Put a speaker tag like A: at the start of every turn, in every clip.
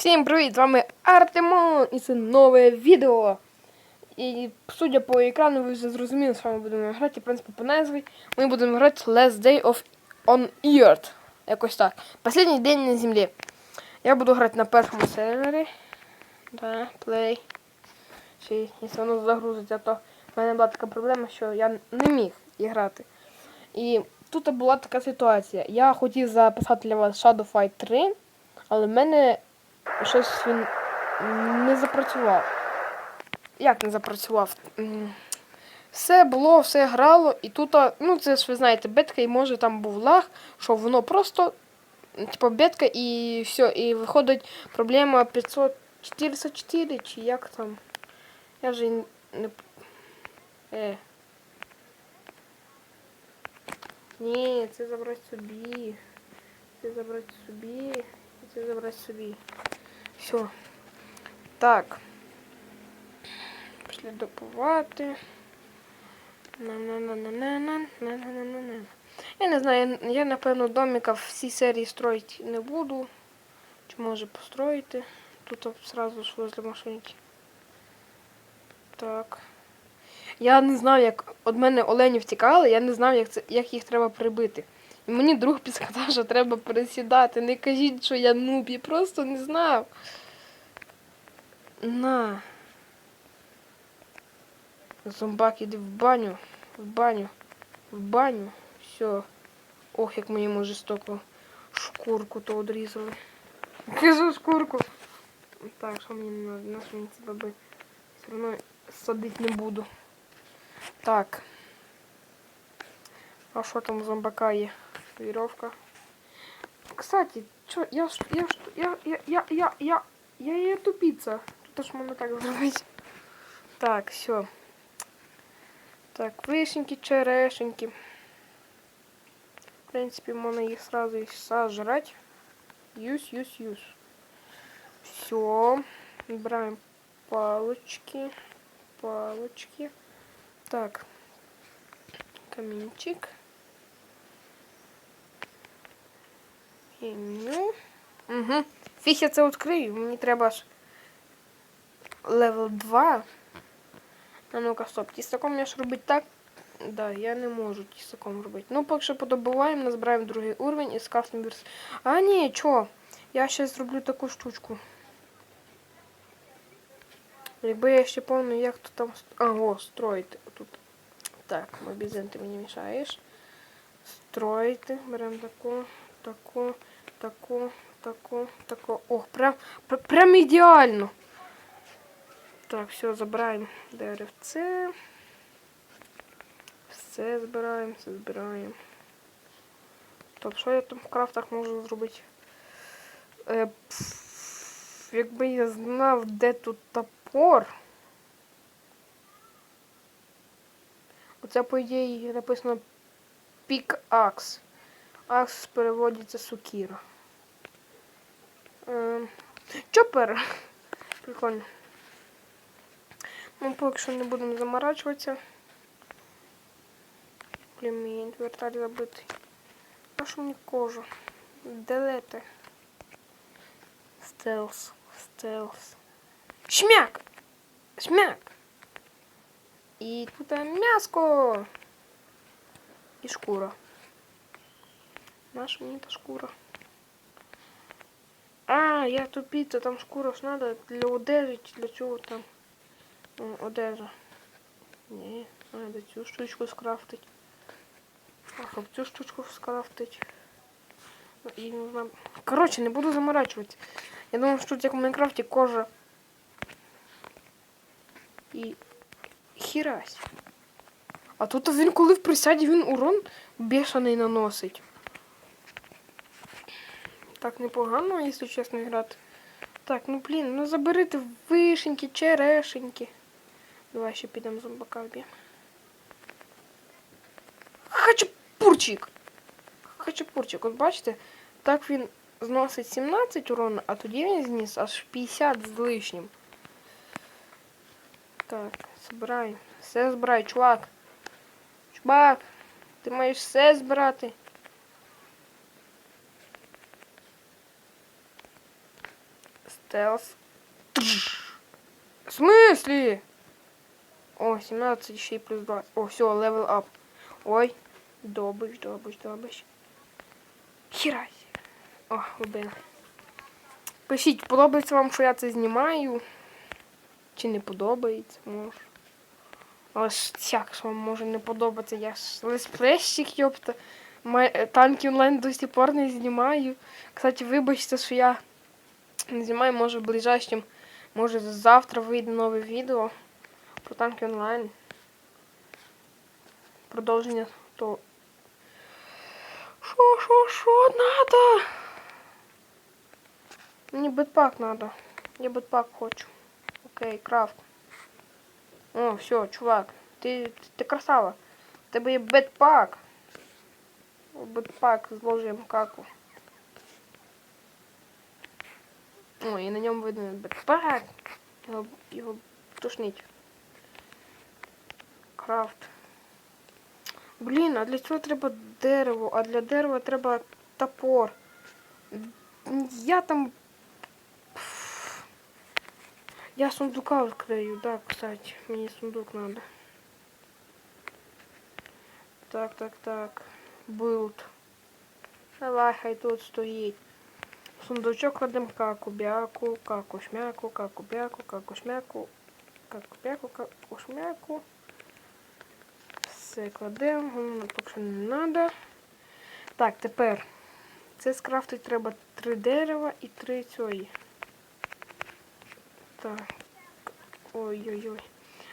A: Всім привіт! З вами Артемон і це нове відео. І судя по екрану, ви вже зрозуміли, що ми будемо грати, в принципі, по назві. Ми будемо грати Last Day of on Earth. Якось так. Последній день на землі. Я буду грати на першому сервері. Да, play. Ще, якщо воно загрузиться, то в мене була така проблема, що я не міг грати. І тут була така ситуація. Я хотів записати для вас Shadow Fight 3, але в мене щось він не запрацював. Як не запрацював? Все було, все грало, і тут, ну це ж ви знаєте, бетка, і може там був лаг, що воно просто, типу, бетка і все, і виходить проблема 544, чи як там. Я вже не. Е. Ні, це забрати собі. Це забрати собі. Це забрати собі. Все. Так. Пішли допувати. Я не знаю, я, напевно, доміка в цій серії строїти не буду. Чи може построїти? Тут одразу ж возле машинки. Так. Я не знав, як От мене олені втікали, я не знав, як це, як їх треба прибити. І мені друг підказав, що треба пересідати. Не кажіть, що я нуб, я просто не знав. На. Зомбак, іди в баню. В баню. В баню. Все. Ох, як ми йому жорстоко шкурку то одрізали. Кажу шкурку. Так, що мені не надо, нас мені ці баби. Все одно садити не буду. Так. А що там у зомбака є? Вірьовка. Кстати, чо, я ж, я ж, я, я, я, я, я, я є тупіця. Тут ж можна так зробити. Так, все. Так, вишеньки, черешеньки. В принципе, можно их сразу и сожрать. Юс, юс, юс. Все. Выбираем палочки. Палочки. Так. Камінчик. Меню. Угу. Фіг я це відкрию. Мені треба ж Левел 2. А ну-ка, стоп. Тістаком я ж робити так. Да, я не можу тістаком робити. Ну, поки що подобуваємо, назбираємо другий уровень і скафнем верс. А, ні, чо? Я ще зроблю таку штучку. Якби я ще пам'ятаю, як то там. ст- А, о, строїти. Тут. Так, мобізен, ти мені мішаєш. Строїти. Беремо таку, таку, таку, таку, таку. О, прям, прям ідеально. Так, все, забираємо деревце. Все збираємо, все збираємо. Тобто, що я там в крафтах можу зробити? Е, пф, якби я знав, де тут топор. Оце, по ідеї, написано пік-акс. Акс переводиться сукіра. Е, чопер. Прикольно. Ну, поки що не будемо заморачуватися. Блін, мій інвентар забитий. А що мені кожа? Делете. Стелс. Стелс. Шмяк! Шмяк! І тут м'яско! І шкура. Наша мені та шкура. А, я тупіця, там шкура ж надо для одежі для чого там. Одежа. Ні, треба цю штучку скрафтить. А щоб цю штучку скрафтить. Ну, І. Коротше, не буду заморачуватися. Я думаю, що тут як в Майнкрафті кожа. І хірась. А тут він коли в присяді він урон бешений наносить. Так непогано, якщо чесно грати. Так, ну блін, ну заберите вишеньки, черешеньки. Давай ще підемо зомбака вб'ємо. Хачапурчик! Хачапурчик, от бачите, так він зносить 17 урону, а тоді він зніс аж 50 з лишнім. Так, збирай. Все збирай, чувак. Чувак, ти маєш все збирати. Стелс. В смысле? О, 17 ще й плюс 20. О, все, левел ап. Ой. Добиш, добиш, добиш. Хірась. О, убила. Пишіть, подобається вам, що я це знімаю. Чи не подобається, може. Але ж як ж вам може не подобатися? Я ж лесплещик, йопта. Е, Танки онлайн до сих пор не знімаю. Кстати, вибачте, що я не знімаю, може в ближайшем, може завтра вийде нове відео про танки онлайн. Продовження то. Що, що, що надо? Мені бетпак надо. Я бетпак хочу. Окей, крафт. О, все, чувак. Ти, ти, ти красава. У тебе є бетпак. Бетпак зложуємо каку. О, і на ньому видно бетпак. Його, його тушнить. Крафт. Блін, а для цього треба дерево, а для дерева треба топор. Я там. Я сундука відкрию, да, кстати. Мені сундук надо. Так, так, так. Билд. Давай, хай тут стоїть. Сундучок кладемо каку, бяку, каку, шмяку, каку, бяку, Все кладемо, поки що не треба. Так, тепер. Це скрафтити треба три дерева і три цієї. Так. Ой-ой-ой.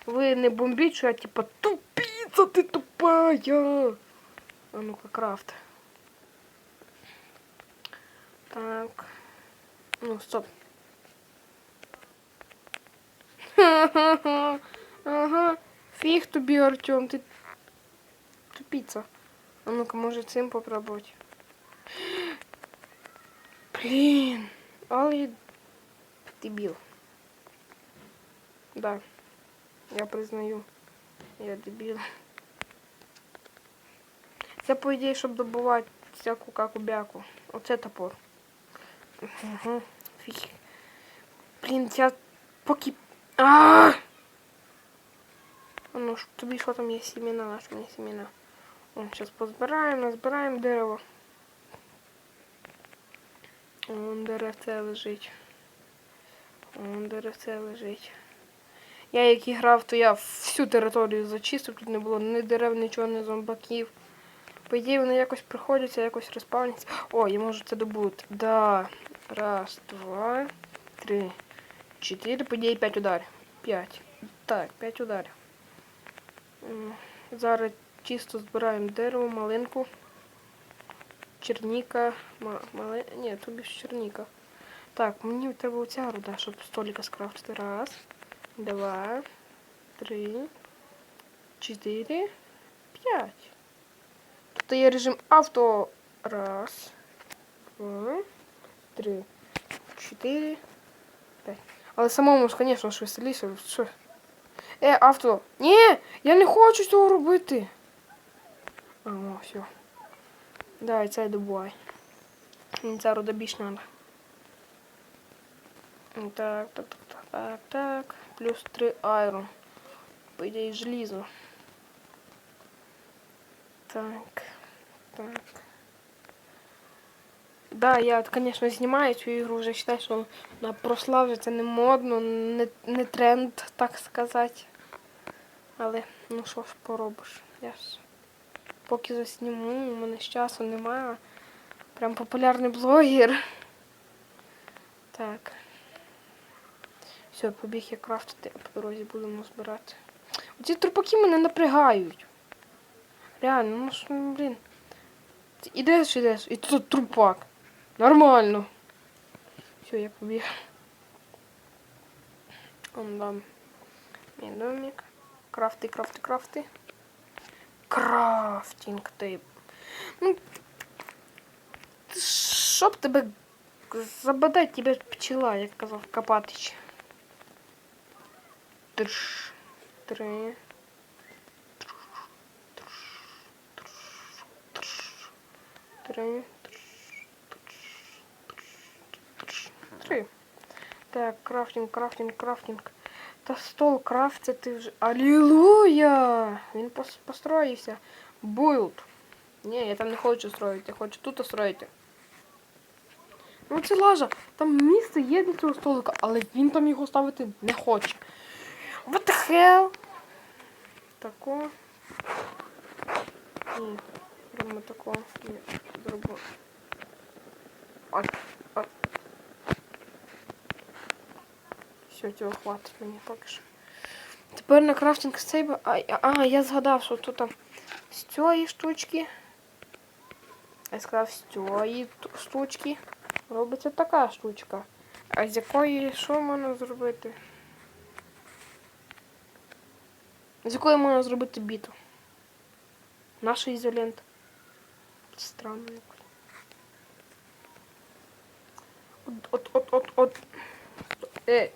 A: Ви не бомбіть, що я типа тупіця, ти тупая. А ну-ка, крафт. Так. Ну, стоп. Ха-ха-ха. Ага. Фіг тобі, Артем, ти тупіця. А ну-ка, може цим попробувати. Блін. Але дебіл. Да. Я признаю. Я дебіл. Це, по ідеї, щоб добувати всяку каку-бяку. Оце топор. Угу. Фіг. Блін, я поки... А! А ну, ж, тобі що там є сімена, на що мені сімена? Зараз позбираємо, назбираємо дерево. Вон деревце лежить. Вон деревце лежить. Я як грав, то я всю територію зачистив, тут не було ні дерев, нічого, ні зомбаків. По ідеї вони якось приходяться, якось розпавняться. О, я можу це добути. Да. Раз, два, три, чотири, по ідеї п'ять ударів. П'ять. Так, п'ять ударів. Зараз чисто збираємо дерево, малинку. Черніка. Ма, мали... Ні, тобі ж черніка. Так, мені треба оця руда, щоб століка скрафтити. Раз, два, три, чотири, п'ять. Тут є режим авто. Раз, два, три, чотири, п'ять. Але самому звісно, ж веселіше. Що? Е, авто. Ні, я не хочу цього робити. О, все. Давай, це добувай. Руда більш надо. Ну, Так, так, так, так, так, так. Плюс 3 айрон. По ідеї желізо. Так, так. Да, я, конечно, знімаю цю ігру, вже вважаю, що вона це не модно, не, не тренд, так сказати. Але, ну що ж поробиш, я ж поки засніму, у мене ж часу немає. Прям популярний блогер. Так. Все, побіг я крафтити, а по дорозі будемо збирати. Ці трупаки мене напрягають. Реально, ну ж, ну, блін. Ідеш, ідеш, і тут трупак. Нормально. Все, я побіг. Он там. Мій домик. Крафти, крафти, крафти. Крафтинг тейп. Ну. Щоб тебе забодать тебе пчела, як казав Копатич. Трш. Три. Три. Три. Так, крафтинг, крафтинг, крафтинг. Та стол крафтити вже. Алілуя! Він пос- построївся. Буйлд. Ні, я там не хочу строїти, я хочу тут строїти. Ну це лажа. Там місце є для цього столика, але він там його ставити не хоче. What the hell? Тако. Ні. Робимо тако. Ні. Зробимо. От, от. Все, цього хватить мені поки що. Тепер на крафтинг стейбл. А, а, я згадав, що тут там з цієї штучки. Я сказав, з цієї штучки робиться така штучка. А з якої що можна зробити? З якої можна зробити біту? Наша ізолента. Странно якось. От, от, от, от, от. Е.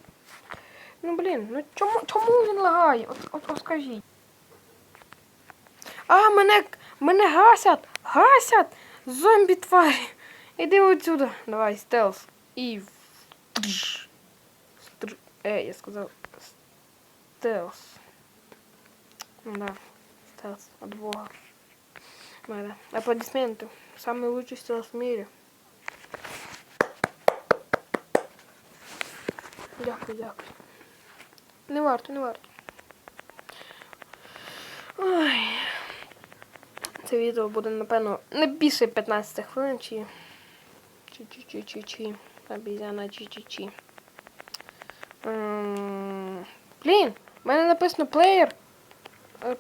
A: Ну блін, ну чому, чому він лагає? От, от, от скажіть. А, мене, мене гасять! Гасять! Зомбі тварі! Іди отсюда. Давай, стелс. І. Стр... Е, я сказав. Стелс. Ну да. Стелс. От Бога. Мене. Аплодисменти. Самый лучший стелс в мире. Дякую, дякую. Не варто, не варто. Ой. Це відео буде, напевно, не більше 15 хвилин, чи. Чи чи чи чи чи. Обізяна чи чи чи. Блін, в мене написано плеєр. Е,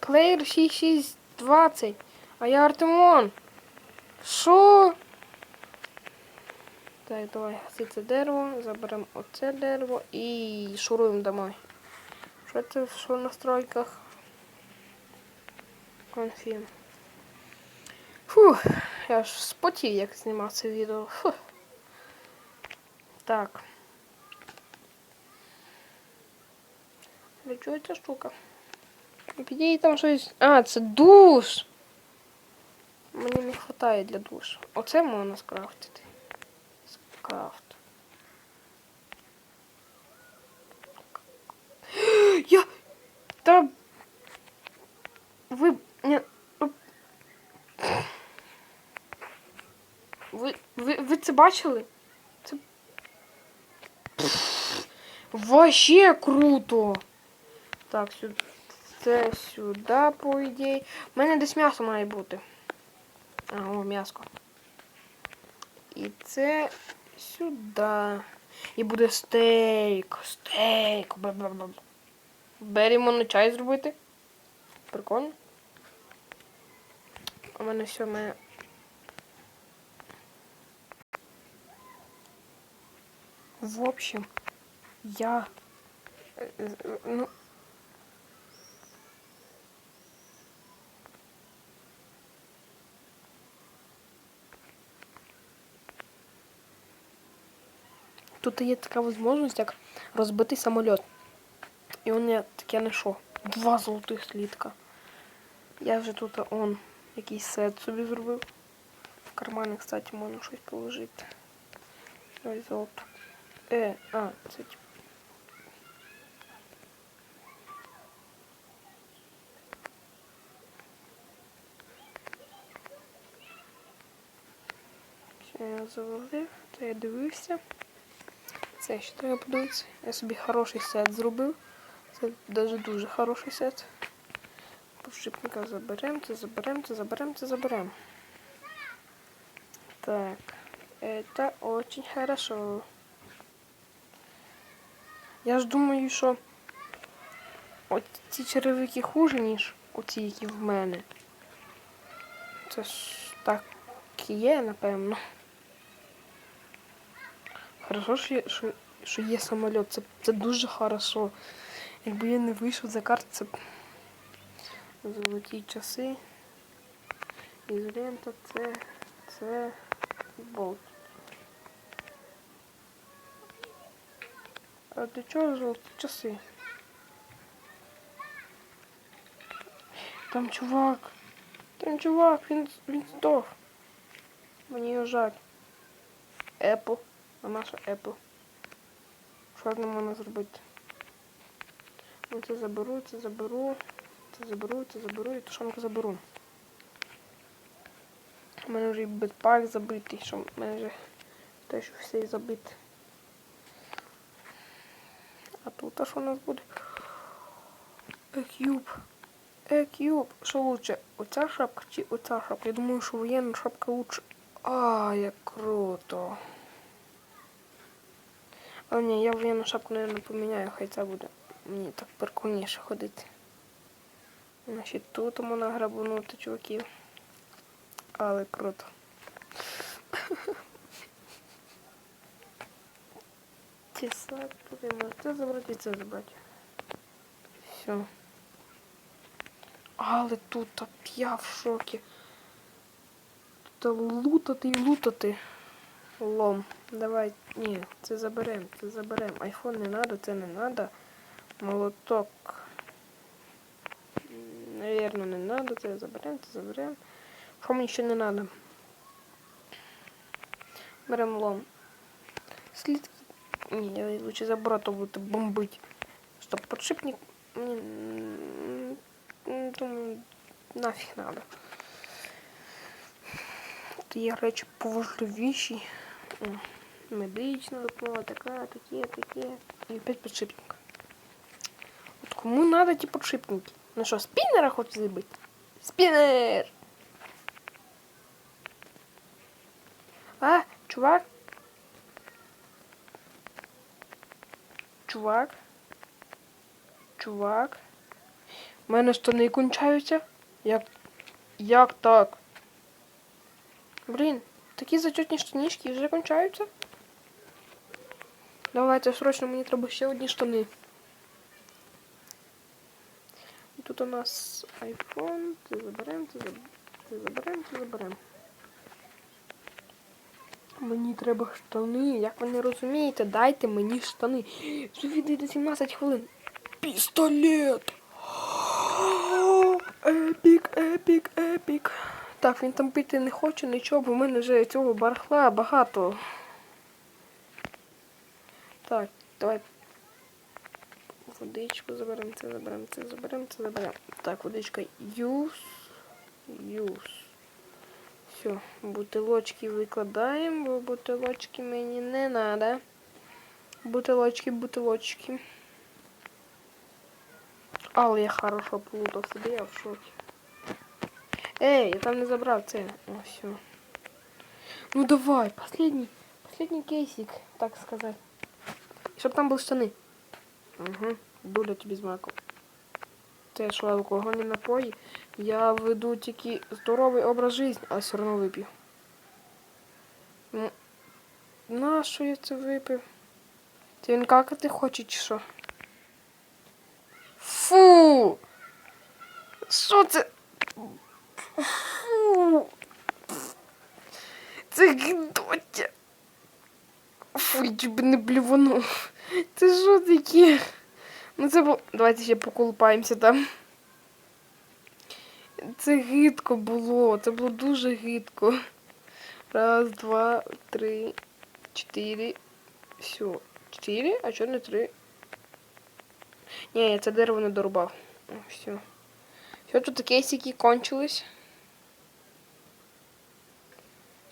A: Плеєр 6620. А я Артемон. Що? Так, давай це дерево, заберемо оце дерево і шуруємо домой. Що це в настройках? Конфім. Фух, я ж спотів, як знімав це відео. Фух. Так. Для ця штука? Підійде там щось. А, це душ! Мені не вистачає для душу. Оце можна скрафтити. Скрафт. Я. Та. Ви. Ні. Ви, ви, ви це бачили? Це. Вообще круто! Так, сюди. Це сюди, по ідеї. У мене десь м'ясо має бути. А, о, м'яско. І це сюди. І буде стейк. Стейк. Беремо на чай зробити. Прикольно. У мене все має. В общем, я. е, Ну. Тут є така можливість, як розбитий самоліт. І он я таке знайшов. Два золотих слідка. Я вже тут он якийсь сет собі зробив. В кармани, кстати, можна щось положити. Ось золото. Е, а, це. Я завалив, це я дивився. Це ще треба подивитися. Я собі хороший сет зробив. Це навіть дуже хороший сет. Подшипника заберемо, це заберемо, це заберемо, це заберемо. Так, это очень хорошо. Я ж думаю, що ці черевики хуже, ніж оці, які в мене. Це ж так є, напевно. Хорошо, що є, що, що є самоліт. Це, це дуже хорошо. Якби я не вийшов за карту, це б золоті часи. Ізолента, це, це болт. А для чого золоті часи? Там чувак. Там чувак, він, він здох. Мені його жаль. Apple. А наша Apple. З можна зробити? Ну, це заберу, це заберу, це заберу, це заберу і тушонку заберу. У мене вже і бетпак забитий, що в мене вже те, що все забите. А тут а що у нас буде? Екюб. Екюб. Що лучше? Оця шапка чи оця шапка? Я думаю, що воєнна шапка лучше. А, як круто. А ні, я воєнну шапку, наверное, поміняю, хай це буде. Мені так прикольніше ходити. Значить, тут можна грабанути чуваків. Але круто. Тісак, туди можете забрати і це забрати. Все. Але тут я в шокі. Тут лутати і лутати. Лом. Давай. Ні, це заберем, це заберем. Айфон не надо, це не надо. Молоток. Наверно, не надо, це заберем, це заберем. Що мені ще не надо? Берем лом. Слідки. Ні, я лучше за брата буду бомбить. Стоп, подшипник. Мені, думаю, нафіг надо. Є речі поважливіші. М, Медична допомога, така, таке, таке. І опять подшипник. От кому надо ті подшипники? Ну що, спіннера хоче забити? Спіннер! А, чувак. Чувак. Чувак. У мене штани кончаються. Як. Як так? Блін, такі зачетні штанішки вже кончаються. Давайте срочно мені треба ще одні штани. І тут у нас iPhone. Це заберемо, це заберемо, це заберемо. Мені треба штани. Як ви не розумієте, дайте мені штани. Вже відійде 17 хвилин. Пістолет! Епік, епік, епік. Так, він там пити не хоче нічого, бо в мене вже цього барахла багато. Так, давай. Водичку заберемо, це заберемо, це заберемо, це заберемо. Так, водичка юз. Юз. Все, бутилочки викладаємо, бо бутилочки мені не треба. Бутилочки, бутилочки. Але я хорошо плутав собі, я в шокі. Ей, я там не забрав це. О, все. Ну давай, последний, последний кейсик, так сказать. Щоб там були штани. Угу, дуля тобі з маком. Це що алкогольні напої. Я веду тільки здоровий образ життя, а все одно вип'ю. Ну, на що я це випив? Ти він какати хоче чи що? Фу! Що це? Це гидоття. Фу, би не блюванув. Це що таке? Ну це було... Давайте ще поколупаємося там. Це гидко було. Це було дуже гидко. Раз, два, три, чотири. Все. Чотири, а чого не три? Ні, я це дерево не дорубав. Все. Все, тут кейсики кончились.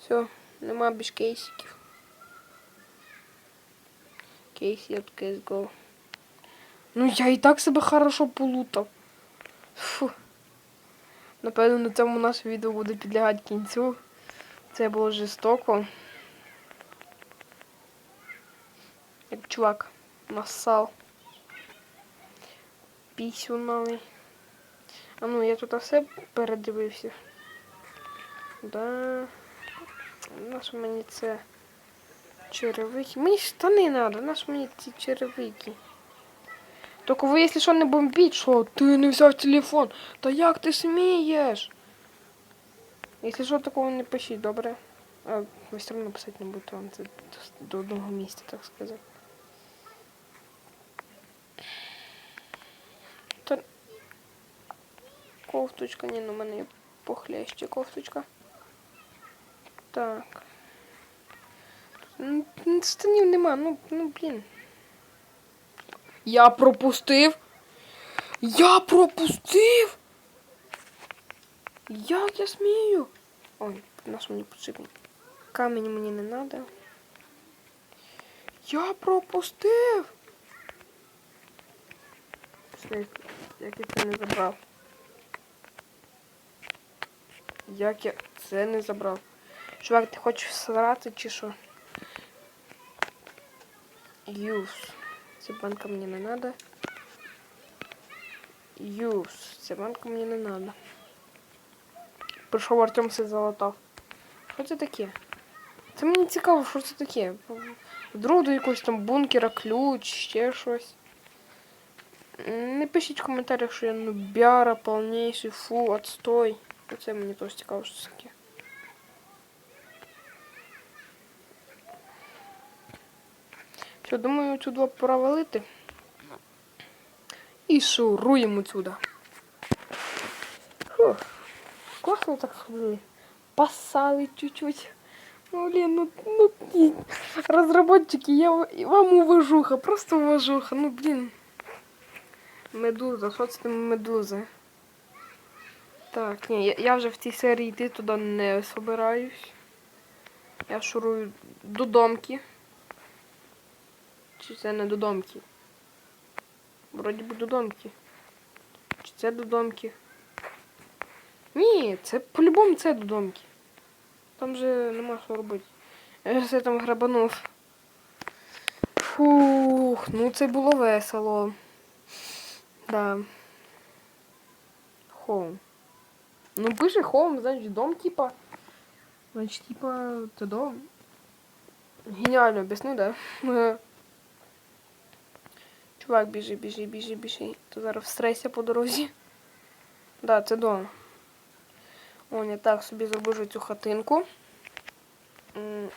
A: Все, нема більш кейсиків. Кейс, я тут кейс go. Ну я і так себе хорошо полутав. Фу. Напевно, на цьому наше відео буде підлягати кінцю. Це було жорстоко. Як чувак нассал. Пісю новий. А ну, я тут все передивився. Да. Наш мені це черевики. Мені штани треба, наш мені ці черевики. Тільки ви, якщо що, не бомбіть, що ти не взяв телефон. Та як ти смієш? Якщо що, такого не пишіть, добре? А ви все одно писати не будете вам це до одного місця, так сказати. Та... Кофточка, ні, ну в мене похлеще кофточка. Так. М, нема, ну, ну блін. Я пропустив. Я пропустив. Як я смію? Ой, наш мені потрібен. Камінь мені не треба. Я пропустив. Як я це не забрав? Як я це не забрав? Чувак, ти хочеш срати чи що? Use. Ця банка мені не надо. Use. Ця банка мені не надо. Прийшов Артем все залатав. Що це таке? Це мені цікаво, що це таке. Вдруг до якогось там бункера, ключ, ще щось. М, Не пишіть в коментарях, що я нубяра, повніший, фу, отстой. Оце мені теж цікаво, що це таке. Що, думаю, цю два провалити. І шуруємо сюди. Класно так сходили. Посали чуть-чуть. Ну, блин, ну, ну, и- я вам уважуха, просто уважуха. Ну, блин. Медуза, що це медуза? Так, ні, я, я вже в цій серії йти туди не собираюсь. Я шурую до домки. Чи це не до домки? Вроді би до домки. Чи це до домки? Ні, це по-любому це до домки. Там же нема що робити. Я все там грабанув. Фух, ну це було весело. Да. Хоум. Ну пише хоум, значить дом, типа. Значить, типа, це дом. Геніально об'яснив, да? Е. Чувак, біжи, біжи, біжи, біжи. То зараз в стресі по дорозі. Да, це дом. О, я так собі зроблю цю хатинку. М,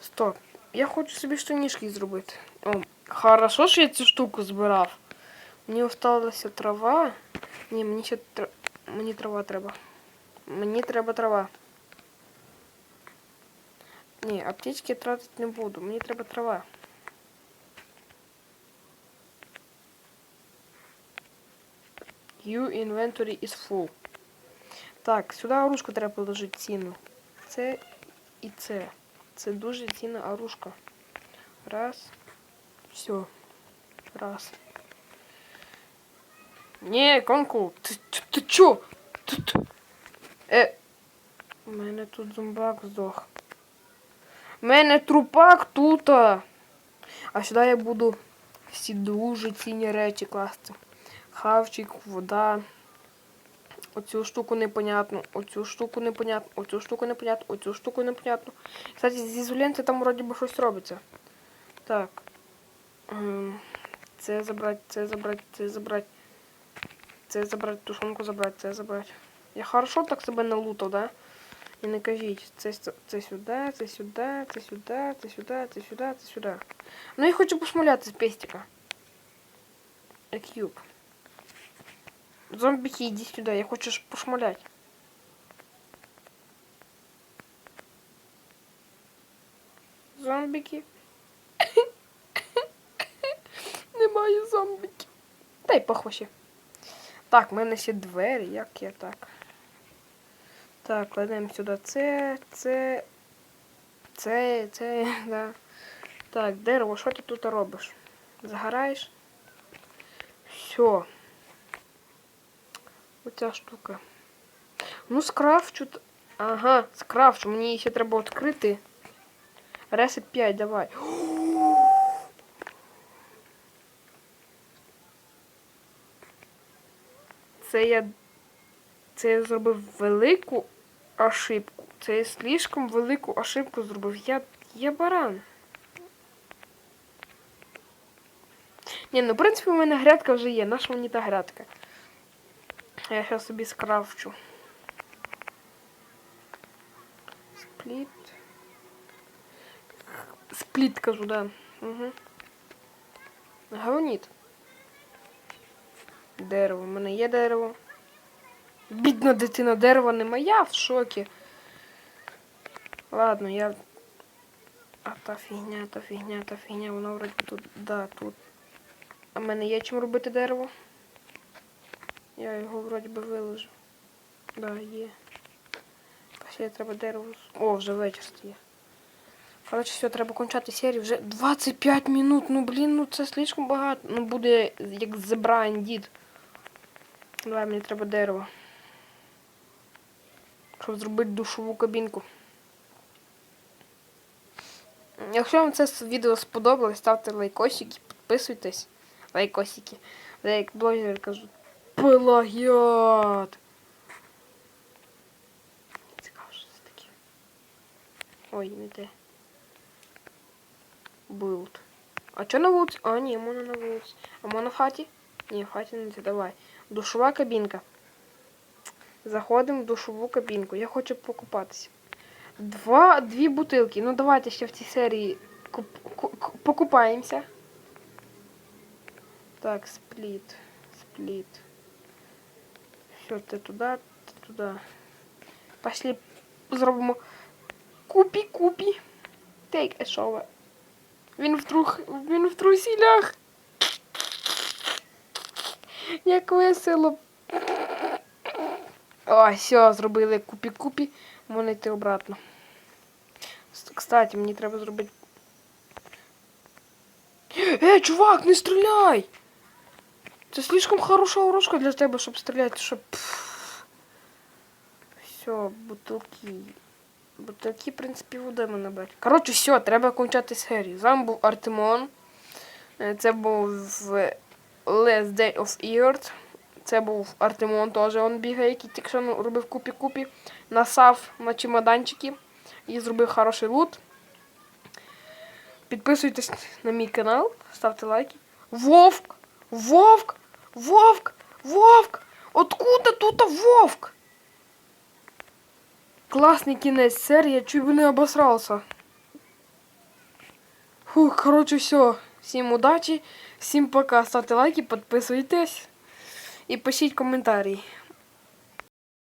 A: Стоп. Я хочу собі штанішки зробити. О, хорошо, що я цю штуку збирав. Мені осталася трава. Ні, мені ще тр... мені трава треба. Мені треба трава. Ні, аптечки я тратити не буду. Мені треба трава. Your inventory is full. Так, сюди оружку треба положити ціну. Це і це. Це дуже цінна оружка. Раз. Все. Раз. Ні, конку, ти, ти, ти чо? Ти, ти. Е. У мене тут зомбак здох. У мене трупак тут. А сюди я буду всі дуже цінні речі класти. Хавчик, вода. Оцю штуку непонятно, оцю штуку непонятно, оцю штуку непонятно, оцю штуку непонятно. Кстати, з ізоленти там вроді би щось робиться. Так. Ем, Це забрати, це забрати, це забрати. Це забрати, тушонку забрати, це забрати. Я хорошо так себе налутав, да? І не кажіть, це, це сюди, це сюди, це сюди, це сюди, це сюди, це сюди. Ну я хочу пошмаляти з пестика. Екюб. Зомбики, иди сюда, я хочу пошмалять. Зомбики. Немає зомбиків. Дай похвощі. Так, в мене ще двері, як я так. Так, кладемо сюди це, це, це, це, да. Так, дерево, що ти тут робиш? Загораєш? Все. Оця штука. Ну, скрафчу. Ага, скрафчу. Мені ще треба відкрити. Ресет 5, давай. Це я. Це я зробив велику ошибку. Це я слишком велику ошибку зробив. Я. Я баран. Ні, ну в принципі у мене грядка вже є. Наша мені та грядка. Я зараз собі скрафчу. Спліт. Спліт кажу, да. Угу. Гавніт. Дерево. У мене є дерево. Бідна дитина, дерева нема. Я в шокі. Ладно, я. А та фігня, та фігня, та фігня, воно вроді тут. Да, тут. А в мене є чим робити дерево. Я його вроді би виложу. Да, є. Ще треба дерево. О, вже вечір стає. Коротше, все, треба кончати серію. Вже 25 минут. Ну блін, ну це слишком багато. Ну буде як Brian дід. Давай, мені треба дерево. Щоб зробити душову кабінку. Якщо вам це відео сподобалось, ставте лайкосики, підписуйтесь. Лайкосики. Як блогер кажу. Пелагіат. Цікаво, що це таке. Ой, не те. Билд. А що на вулиці? А, ні, можна на вулиці. А можна в хаті? Ні, в хаті не те. Давай. Душова кабінка. Заходимо в душову кабінку. Я хочу покупатися. Два, дві бутилки. Ну давайте ще в цій серії куп, ку- ку- покупаємося. Так, спліт. Спліт. Все, ти туди, ти туди. Пошли зробимо купі-купі. Take a shower. Він в трух, він в трусілях. Як весело. О, все, зробили купі-купі. Можна йти обратно. Кстати, мені треба зробити. Е, чувак, не стріляй! Це слишком хороша ворожка для тебе, щоб стріляти, щоб. Все, бутилки. Бутилки, в принципі, будемо набрати. Коротше, все, треба кончати серію. З вами був Артемон. Е, Це був Last Day of Earth. Це був Артемон теж він бігає, який тільки що ну, робив купі-купі. Насав на чемоданчики і зробив хороший лут. Підписуйтесь на мій канал, ставте лайки. Вовк! Вовк! Вовк! Вовк! Откуда тут вовк? Класний кінець сэр. я чуть би не обосрався. Фух, коротше, все. Всім удачі, всім пока. Ставте лайки, підписуйтесь і пишіть коментарі.